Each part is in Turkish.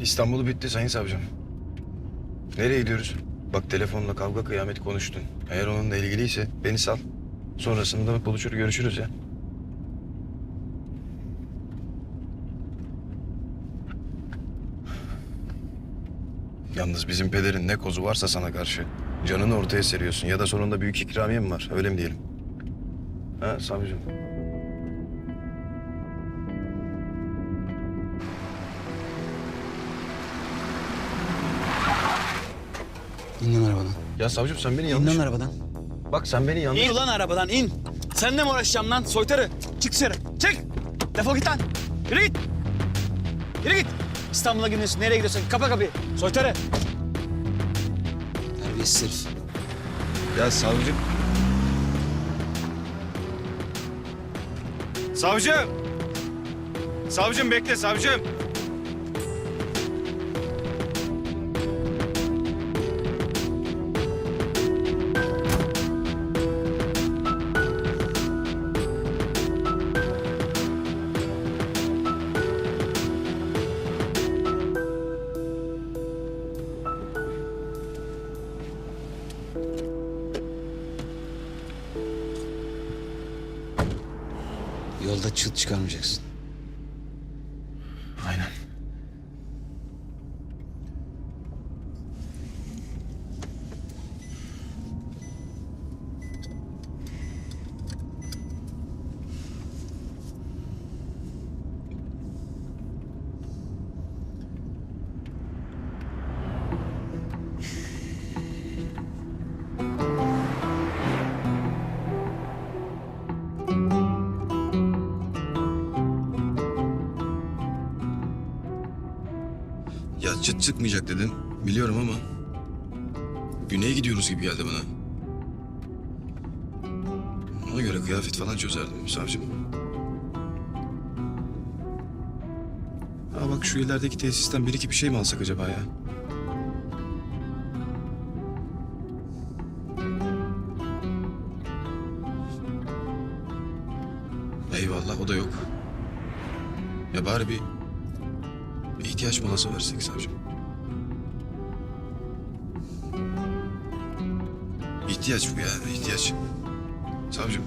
İstanbul bitti sayın savcım. Nereye gidiyoruz? Bak telefonla kavga kıyameti konuştun. Eğer onunla ilgiliyse beni sal. Sonrasında buluşur görüşürüz ya. Yalnız bizim pederin ne kozu varsa sana karşı. Canını ortaya seriyorsun ya da sonunda büyük ikramiye mi var? Öyle mi diyelim? Ha savcım? İn lan arabadan. Ya savcım sen beni İn yanlış... lan arabadan. Bak sen beni yanlış... İn ulan arabadan in. Seninle mi uğraşacağım lan soytarı? Çık dışarı. Çık. Defol git lan. Yürü git. Yürü git. İstanbul'a gidiyorsun. Nereye gidiyorsun? Kapa kapıyı. Soytarı. Terbiyesiz herif. Ya savcım... Savcım! Savcım bekle savcım! Yolda çıt çıkarmayacaksın. Çıt çıkmayacak dedin. Biliyorum ama... Güney'e gidiyoruz gibi geldi bana. Ona göre kıyafet falan çözerdim savcım. Ha bak şu ilerideki tesisten bir iki bir şey mi alsak acaba ya? Eyvallah o da yok. Ya bari bir bir ihtiyaç molası versek savcım. İhtiyaç bu ya, ihtiyaç. Savcım.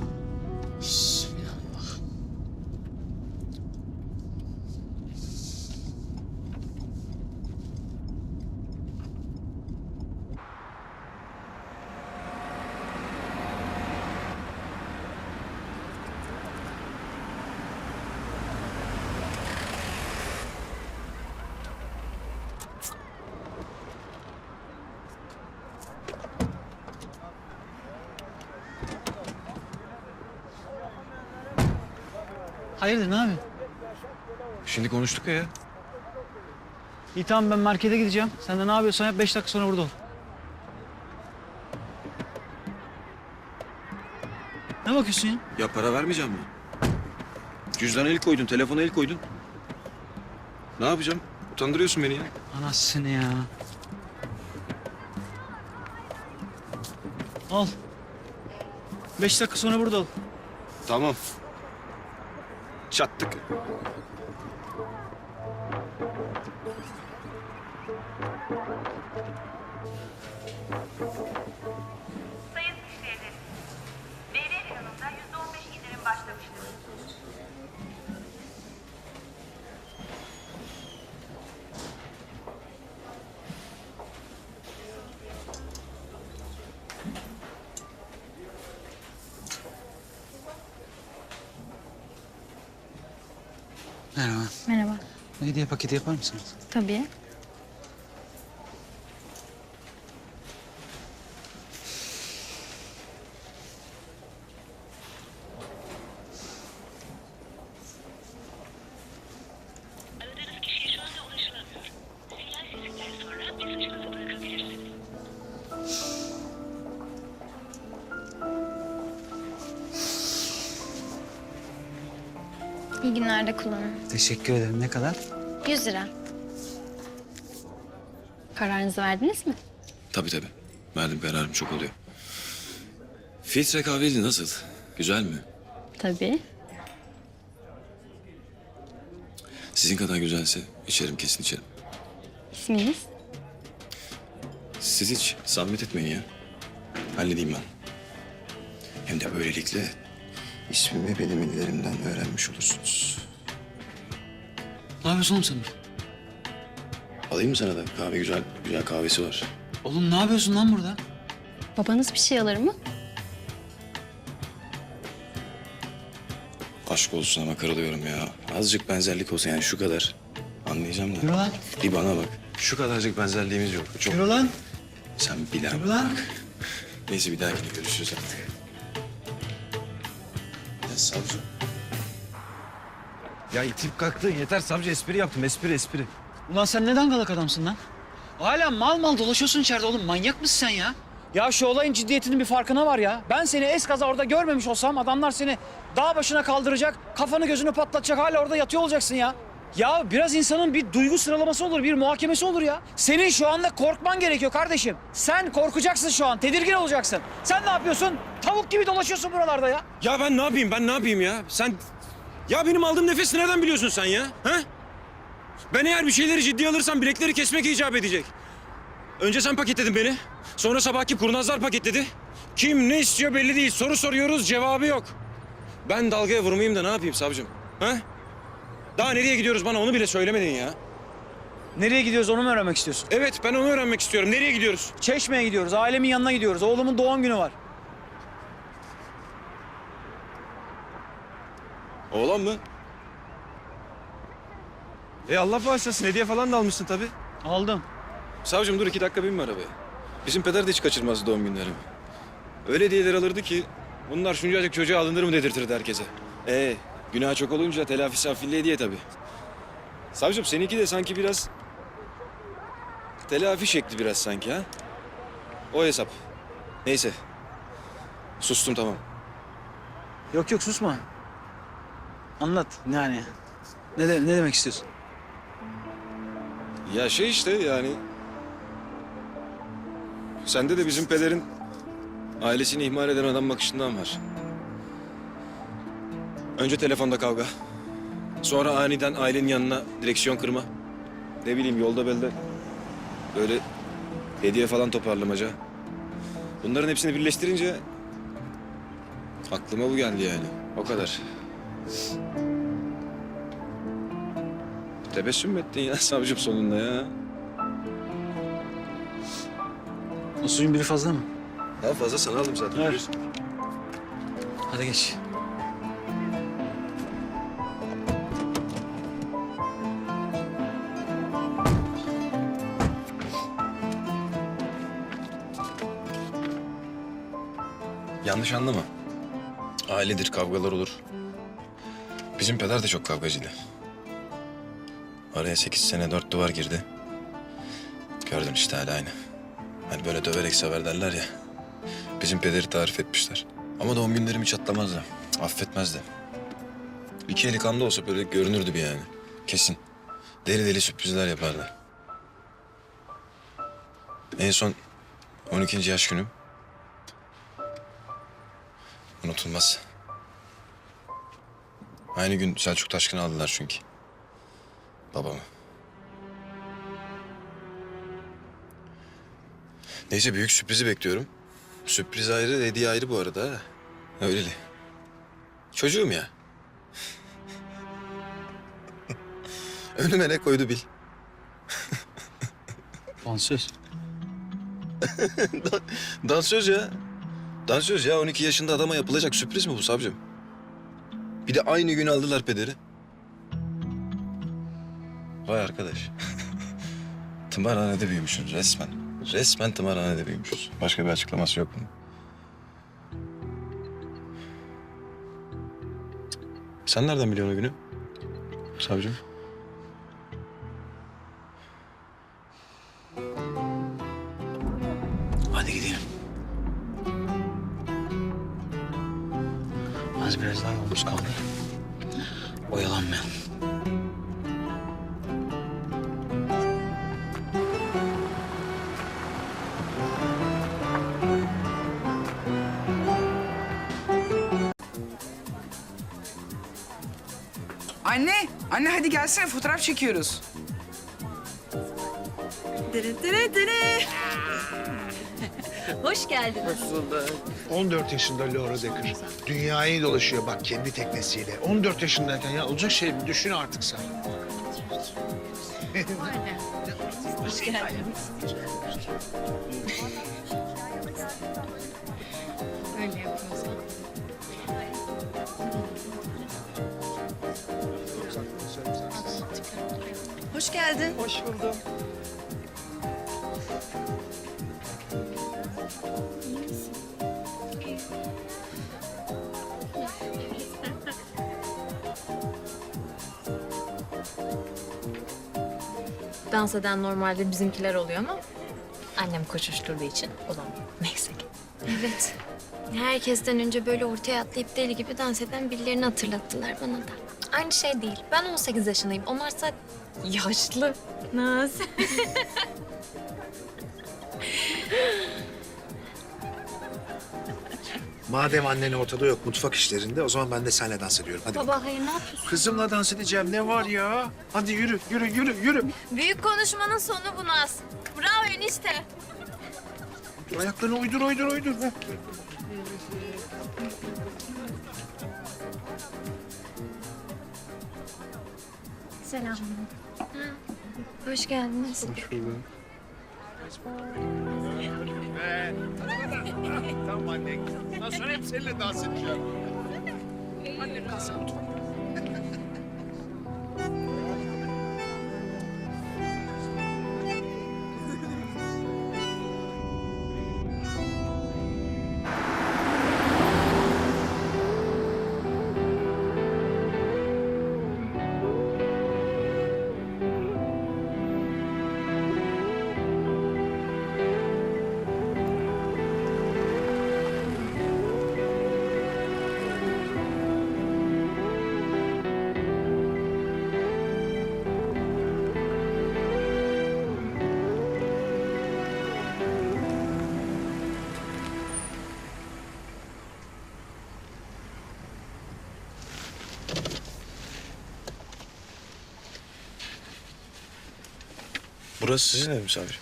Hayırdır ne abi? Şimdi konuştuk ya. İyi tamam ben markete gideceğim. Sen de ne yapıyorsan yap. Beş dakika sonra burada ol. Ne bakıyorsun ya? Ya para vermeyeceğim mi? Cüzdana el koydun, telefona el koydun. Ne yapacağım? Utandırıyorsun beni ya. Anasını ya. Al. Beş dakika sonra burada ol. Tamam. Çattık. Hediye paketi yapar mısınız? Tabii. İyi günlerde kullanın. Teşekkür ederim. Ne kadar? 100 lira. Kararınızı verdiniz mi? Tabii tabii. Verdim kararım çok oluyor. Filtre kahveli nasıl? Güzel mi? Tabii. Sizin kadar güzelse içerim kesin içerim. İsminiz? Siz hiç zahmet etmeyin ya. Halledeyim ben. Hem de böylelikle ismimi benim ellerinden öğrenmiş olursunuz. Ne yapıyorsun oğlum sen? Alayım mı sana da kahve güzel güzel kahvesi var. Oğlum ne yapıyorsun lan burada? Babanız bir şey alır mı? Aşk olsun ama kırılıyorum ya. Azıcık benzerlik olsa yani şu kadar. Anlayacağım da. Yürü lan. Bir bana bak. Şu kadarcık benzerliğimiz yok. Çok. Yürü lan. Sen bilen Yürü lan. bak. Neyse bir dahakine görüşürüz artık. Ya savcı. Ya itip kalktın yeter savcı espri yaptım espri espri. Ulan sen neden galak adamsın lan? Hala mal mal dolaşıyorsun içeride oğlum. Manyak mısın sen ya? Ya şu olayın ciddiyetinin bir farkına var ya. Ben seni eskaza orada görmemiş olsam adamlar seni dağ başına kaldıracak, kafanı gözünü patlatacak hala orada yatıyor olacaksın ya. Ya biraz insanın bir duygu sıralaması olur, bir muhakemesi olur ya. Senin şu anda korkman gerekiyor kardeşim. Sen korkacaksın şu an, tedirgin olacaksın. Sen ne yapıyorsun? Tavuk gibi dolaşıyorsun buralarda ya. Ya ben ne yapayım ben ne yapayım ya? Sen ya benim aldığım nefesi nereden biliyorsun sen ya? Ha? Ben eğer bir şeyleri ciddiye alırsam bilekleri kesmek icap edecek. Önce sen paketledin beni. Sonra sabahki kurnazlar paketledi. Kim ne istiyor belli değil. Soru soruyoruz cevabı yok. Ben dalgaya vurmayayım da ne yapayım savcım? Ha? Daha nereye gidiyoruz bana onu bile söylemedin ya. Nereye gidiyoruz onu mu öğrenmek istiyorsun? Evet ben onu öğrenmek istiyorum. Nereye gidiyoruz? Çeşme'ye gidiyoruz, ailemin yanına gidiyoruz. Oğlumun doğum günü var. Oğlan mı? E Allah bağışlasın hediye falan da almışsın tabii. Aldım. Savcım dur iki dakika binme arabaya. Bizim peder de hiç kaçırmazdı doğum günlerimi. Öyle hediyeler alırdı ki bunlar şuncacık çocuğa alınır mı dedirtirdi herkese. Ee, günah çok olunca telafisi afilli hediye tabii. Savcım seninki de sanki biraz telafi şekli biraz sanki ha. O hesap. Neyse. Sustum tamam. Yok yok susma. Anlat yani. Ne, de- ne demek istiyorsun? Ya şey işte yani... Sende de bizim pederin ailesini ihmal eden adam bakışından var. Önce telefonda kavga. Sonra aniden ailenin yanına direksiyon kırma. Ne bileyim yolda belde böyle hediye falan toparlamaca. Bunların hepsini birleştirince aklıma bu geldi yani. O kadar. Tebessüm ettin ya savcım sonunda ya? O suyun biri fazla mı? Daha fazla sana aldım zaten. Ver. Hadi geç. Yanlış anlama. Ailedir, kavgalar olur. Bizim peder de çok kavgacıydı. Araya sekiz sene dört duvar girdi. Gördün işte hala aynı. Hani böyle döverek sever derler ya. Bizim pederi tarif etmişler. Ama doğum günlerim hiç atlamazdı. Affetmezdi. İki eli kanda olsa böyle görünürdü bir yani. Kesin. Deli deli sürprizler yapardı. En son 12. yaş günüm. Unutulmaz. Aynı gün Selçuk Taşkın'ı aldılar çünkü. Babamı. Neyse büyük sürprizi bekliyorum. Sürpriz ayrı, hediye ayrı bu arada. ha. Öyleli. Çocuğum ya. Önüme ne koydu bil. Dansöz. Dansöz ya. Dansöz ya 12 yaşında adama yapılacak sürpriz mi bu savcım? Bir de aynı gün aldılar pederi. Vay arkadaş. tımarhanede büyümüşüz resmen. Resmen tımarhanede büyümüşüz. Başka bir açıklaması yok bunun. Sen nereden biliyorsun o günü? Savcım. Anne, anne hadi gelsene fotoğraf çekiyoruz. Dere dere dere. Hoş geldiniz. 14 yaşında Laura Decker. Dünyayı dolaşıyor bak kendi teknesiyle. 14 yaşındayken ya olacak şey mi? Düşün artık sen. Hoş geldiniz. Hoş geldin. Hoş buldum. Dans eden normalde bizimkiler oluyor ama annem koşuşturduğu için olan neyse ki. Evet. Herkesten önce böyle ortaya atlayıp deli gibi dans eden birilerini hatırlattılar bana da. Aynı şey değil. Ben 18 yaşındayım. Onlarsa yaşlı. Naz. Madem annen ortada yok mutfak işlerinde o zaman ben de seninle dans ediyorum. Hadi. Baba hayır ne yapıyorsun? Kızımla dans edeceğim ne var ya? Hadi yürü yürü yürü yürü. Büyük konuşmanın sonu bu Naz. Bravo enişte. Ayaklarını uydur uydur uydur. Heh. Selam. Hoş geldiniz. Tamam anne. Ondan sonra hep seninle dans edeceğim. Anne kalsın mutfakta. Burası sizin ev mi savcı?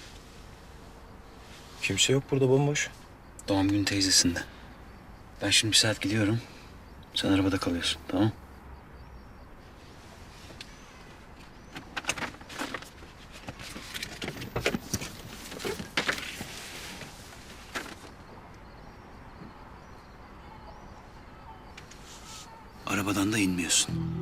Kimse yok burada bomboş. Doğum günü teyzesinde. Ben şimdi bir saat gidiyorum. Sen arabada kalıyorsun tamam Arabadan da inmiyorsun.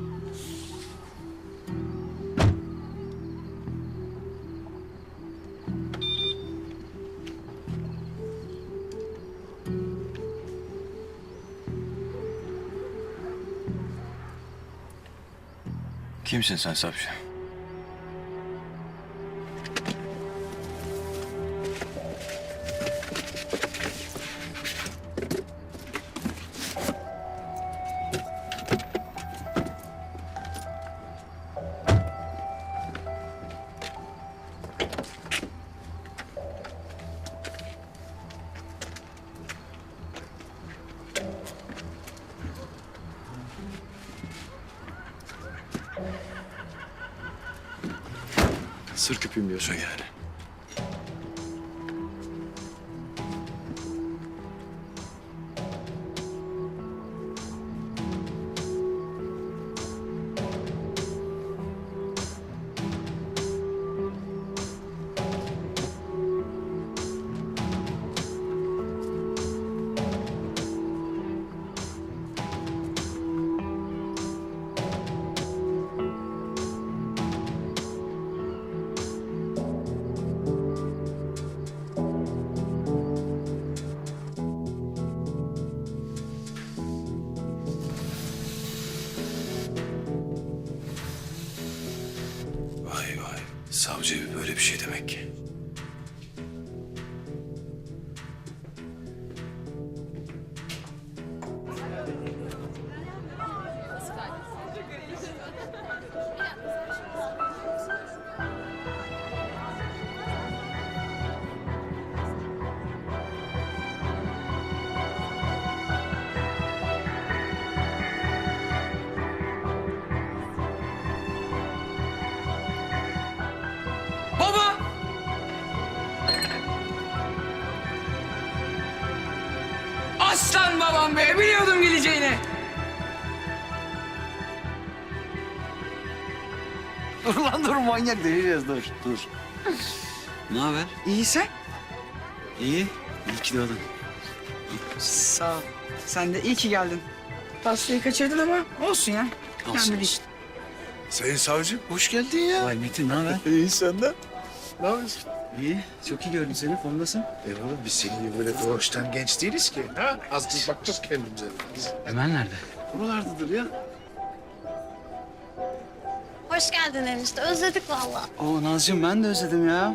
Kimsin sen savcı? Sır küpüyüm diyorsun yani. Savcı böyle bir şey demek ki. Ulan be biliyordum geleceğini. Dur lan dur manyak deliriyoruz dur dur. Ne haber? İyi sen? İyi. İyi ki doğdun. Sağ ol. Sen de iyi ki geldin. Pastayı kaçırdın ama olsun ya. Olsun olsun. Sayın savcım hoş geldin ya. Vay Metin ne haber? İyi senden. Ne yapıyorsun? İyi. Çok iyi gördüm seni. Formdasın. Eyvallah biz senin gibi böyle doğuştan genç değiliz ki. Ha? Azıcık bakacağız kendimize. Biz Ömer nerede? buralardadır ya. Hoş geldin enişte. Özledik vallahi. Oo Nazcığım ben de özledim ya.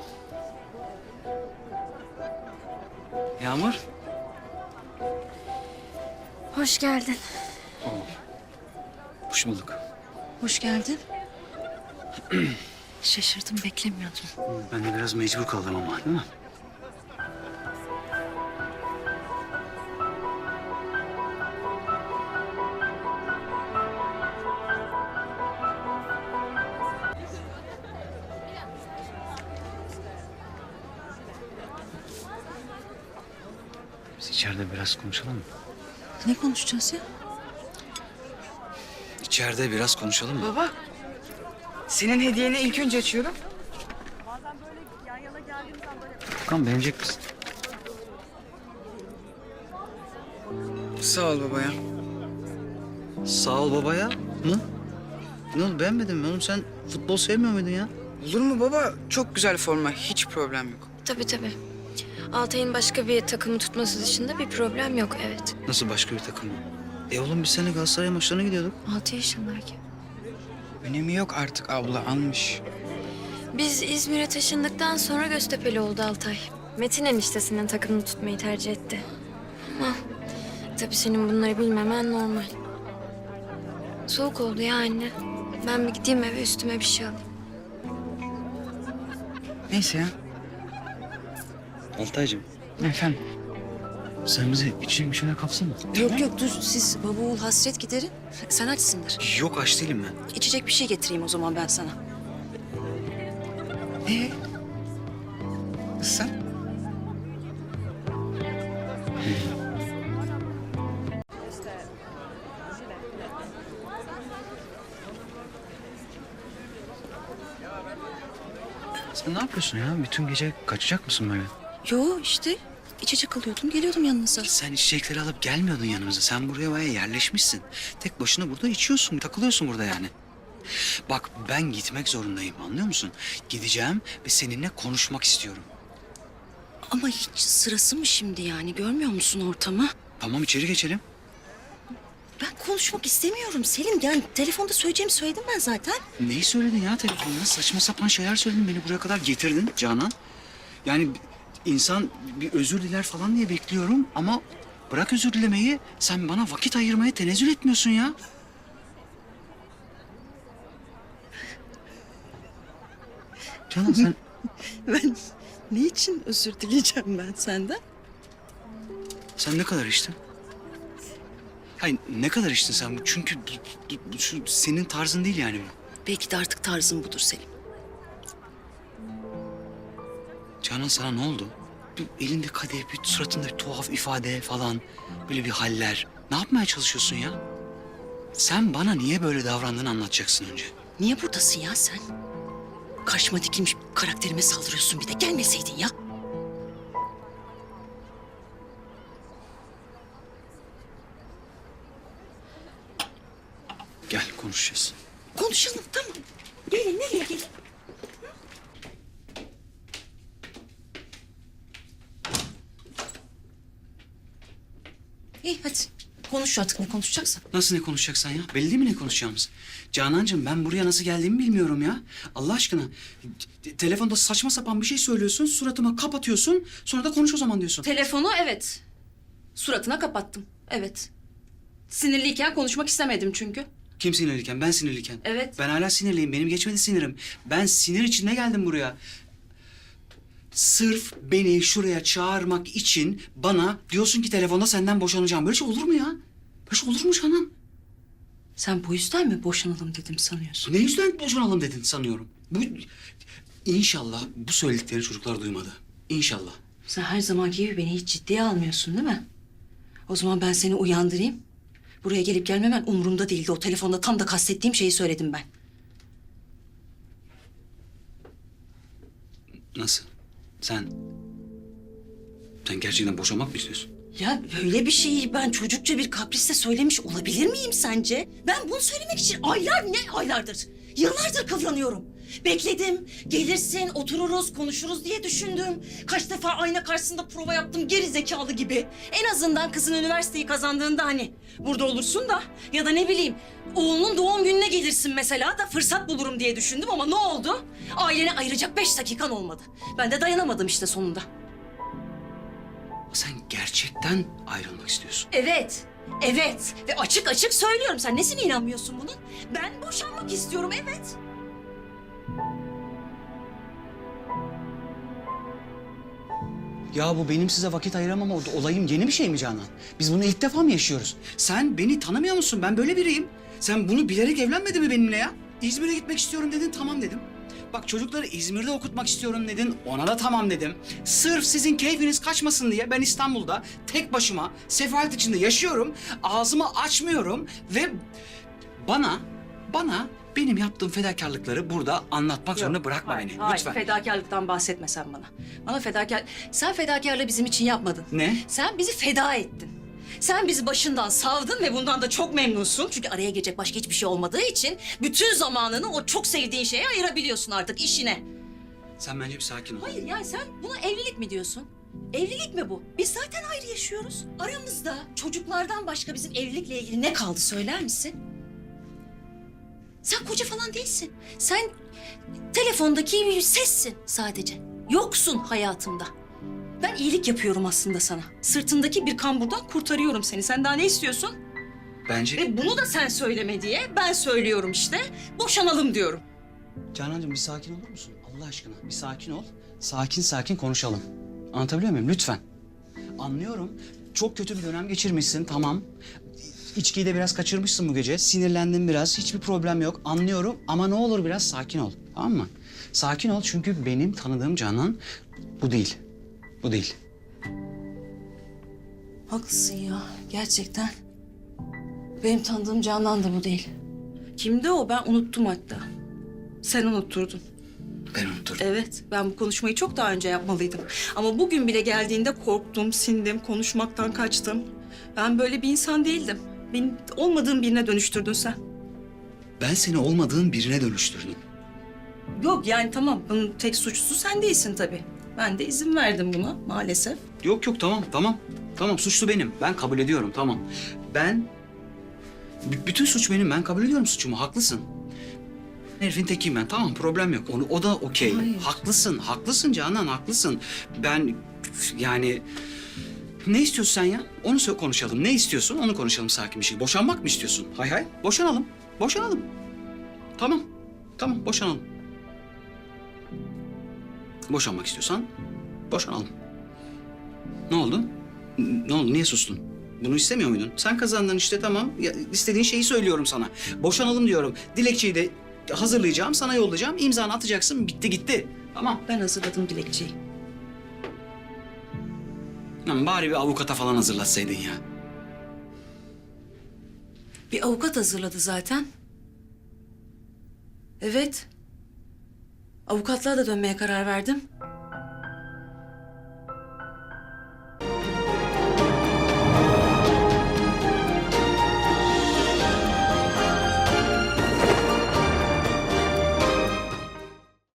Yağmur. Hoş geldin. Hoş bulduk. Hoş geldin. Şaşırdım beklemiyordum. Ben de biraz mecbur kaldım ama değil mi? Biz içeride biraz konuşalım mı? Ne konuşacağız ya? İçeride biraz konuşalım mı? Baba. Senin hediyeni ilk önce açıyorum. Furkan beğenecek misin? Sağ ol baba ya. Sağ ol babaya. Mı? Ne oldu beğenmedin mi oğlum? Sen futbol sevmiyor muydun ya? Olur mu baba? Çok güzel forma. Hiç problem yok. Tabii tabii. Altay'ın başka bir takımı tutması dışında bir problem yok evet. Nasıl başka bir takım? E oğlum biz seninle Galatasaray maçlarına gidiyorduk. Altı yaşındayken. Önemi yok artık abla anmış. Biz İzmir'e taşındıktan sonra Göztepe'li oldu Altay. Metin eniştesinin takımını tutmayı tercih etti. Ama tabii senin bunları bilmemen normal. Soğuk oldu ya anne. Ben bir gideyim eve üstüme bir şey alayım. Neyse ya. Altaycığım Efendim? Sen bizi için bir şeyler kapsana. Yok yok dur siz baba oğul hasret giderin. Sen açsındır. Yok aç değilim ben. İçecek bir şey getireyim o zaman ben sana. Ee? Sen? Sen ne yapıyorsun ya? Bütün gece kaçacak mısın böyle? Yo işte içecek alıyordum geliyordum yanınıza. Sen içecekleri alıp gelmiyordun yanımıza. Sen buraya bayağı yerleşmişsin. Tek başına burada içiyorsun, takılıyorsun burada yani. Bak ben gitmek zorundayım anlıyor musun? Gideceğim ve seninle konuşmak istiyorum. Ama hiç sırası mı şimdi yani görmüyor musun ortamı? Tamam içeri geçelim. Ben konuşmak istemiyorum Selim. Yani telefonda söyleyeceğimi söyledim ben zaten. Neyi söyledin ya telefonda? Saçma sapan şeyler söyledin. Beni buraya kadar getirdin Canan. Yani insan bir özür diler falan diye bekliyorum ama bırak özür dilemeyi. Sen bana vakit ayırmaya tenezzül etmiyorsun ya. Canan sen Ben ne için özür dileyeceğim ben senden? sen ne kadar içtin? Hayır ne kadar içtin sen? Çünkü bu- bu- şu senin tarzın değil yani. Belki de artık tarzın budur Selim. Canan sana ne oldu? Bir elinde kadeh, bir suratında bir tuhaf ifade falan. Böyle bir haller. Ne yapmaya çalışıyorsun ya? Sen bana niye böyle davrandığını anlatacaksın önce. Niye buradasın ya sen? Karşıma dikilmiş karakterime saldırıyorsun bir de. Gelmeseydin ya. Gel konuşacağız. Konuşalım tamam. Gelin nereye gelin? Hadi. Konuş artık ne konuşacaksan. Nasıl ne konuşacaksan ya? Belli değil mi ne konuşacağımız? Canancığım ben buraya nasıl geldiğimi bilmiyorum ya. Allah aşkına. Te- Telefonda saçma sapan bir şey söylüyorsun, suratıma kapatıyorsun. Sonra da konuş o zaman diyorsun. Telefonu evet. Suratına kapattım. Evet. Sinirliyken konuşmak istemedim çünkü. Kim sinirliyken? Ben sinirliyken. Evet. Ben hala sinirliyim. Benim geçmedi sinirim. Ben sinir içinde geldim buraya. Sırf beni şuraya çağırmak için bana diyorsun ki telefonda senden boşanacağım. Böyle şey olur mu ya? Böyle şey olur mu Canan? Sen bu yüzden mi boşanalım dedim sanıyorsun? Ne yüzden boşanalım dedin sanıyorum. Bu İnşallah bu söyledikleri çocuklar duymadı. İnşallah. Sen her zamanki gibi beni hiç ciddiye almıyorsun değil mi? O zaman ben seni uyandırayım. Buraya gelip gelmemen umurumda değildi. O telefonda tam da kastettiğim şeyi söyledim ben. Nasıl? Sen... Sen gerçekten boşanmak mı istiyorsun? Ya böyle bir şeyi ben çocukça bir kaprisle söylemiş olabilir miyim sence? Ben bunu söylemek için aylar ne aylardır, yıllardır kıvranıyorum. Bekledim, gelirsin, otururuz, konuşuruz diye düşündüm. Kaç defa ayna karşısında prova yaptım geri zekalı gibi. En azından kızın üniversiteyi kazandığında hani burada olursun da ya da ne bileyim oğlunun doğum gününe gelirsin mesela da fırsat bulurum diye düşündüm ama ne oldu? Ailene ayıracak beş dakikan olmadı. Ben de dayanamadım işte sonunda. Sen gerçekten ayrılmak istiyorsun. Evet. Evet. Ve açık açık söylüyorum. Sen nesine inanmıyorsun bunun? Ben boşanmak istiyorum. Evet. Ya bu benim size vakit ayıramama olayım yeni bir şey mi Canan? Biz bunu ilk defa mı yaşıyoruz? Sen beni tanımıyor musun? Ben böyle biriyim. Sen bunu bilerek evlenmedin mi benimle ya? İzmir'e gitmek istiyorum dedin, tamam dedim. Bak çocukları İzmir'de okutmak istiyorum dedin, ona da tamam dedim. Sırf sizin keyfiniz kaçmasın diye ben İstanbul'da tek başıma sefalet içinde yaşıyorum. Ağzımı açmıyorum ve bana, bana benim yaptığım fedakarlıkları burada anlatmak zorunda bırakma Hayır, beni. hayır. Lütfen. Fedakarlıktan bahsetme sen bana. Bana fedakar... Sen fedakarlığı bizim için yapmadın. Ne? Sen bizi feda ettin. Sen bizi başından savdın ve bundan da çok memnunsun. Çünkü araya gelecek başka hiçbir şey olmadığı için... ...bütün zamanını o çok sevdiğin şeye ayırabiliyorsun artık işine. Sen bence bir sakin ol. Hayır yani sen buna evlilik mi diyorsun? Evlilik mi bu? Biz zaten ayrı yaşıyoruz. Aramızda çocuklardan başka bizim evlilikle ilgili ne kaldı söyler misin? Sen koca falan değilsin. Sen telefondaki bir sessin sadece. Yoksun hayatımda. Ben iyilik yapıyorum aslında sana. Sırtındaki bir kamburdan kurtarıyorum seni. Sen daha ne istiyorsun? Bence... Ve bunu da sen söyleme diye ben söylüyorum işte. Boşanalım diyorum. Canancığım bir sakin olur musun? Allah aşkına bir sakin ol. Sakin sakin konuşalım. Anlatabiliyor muyum? Lütfen. Anlıyorum. Çok kötü bir dönem geçirmişsin tamam. İçkiyi de biraz kaçırmışsın bu gece. Sinirlendin biraz. Hiçbir problem yok. Anlıyorum ama ne olur biraz sakin ol. Tamam mı? Sakin ol çünkü benim tanıdığım Canan bu değil. Bu değil. Haklısın ya gerçekten. Benim tanıdığım Canan da bu değil. Kimdi o ben unuttum hatta. Sen unutturdun. Ben unuturum. Evet ben bu konuşmayı çok daha önce yapmalıydım. Ama bugün bile geldiğinde korktum, sindim, konuşmaktan kaçtım. Ben böyle bir insan değildim. Beni olmadığım birine dönüştürdün sen. Ben seni olmadığın birine dönüştürdüm. Yok yani tamam bunun tek suçlusu sen değilsin tabii. Ben de izin verdim buna maalesef. Yok yok tamam tamam. Tamam suçlu benim. Ben kabul ediyorum tamam. Ben... B- bütün suç benim. Ben kabul ediyorum suçumu. Haklısın. Herifin tekiyim ben. Tamam problem yok. Onu, o da okey. Hayır. Haklısın. Haklısın Canan haklısın. Ben yani... Ne istiyorsun sen ya? Onu konuşalım. Ne istiyorsun? Onu konuşalım sakin bir şey. Boşanmak mı istiyorsun? Hay hay. Boşanalım. Boşanalım. Tamam. Tamam boşanalım. Boşanmak istiyorsan boşanalım. Ne oldu? Ne oldu? Niye sustun? Bunu istemiyor muydun? Sen kazandın işte tamam. Ya, istediğin şeyi söylüyorum sana. Boşanalım diyorum. Dilekçeyi de hazırlayacağım, sana yollayacağım. İmzanı atacaksın. Bitti gitti. Tamam. Ben hazırladım dilekçeyi. Lan bari bir avukata falan hazırlatsaydın ya. Bir avukat hazırladı zaten. Evet. Avukatlığa da dönmeye karar verdim.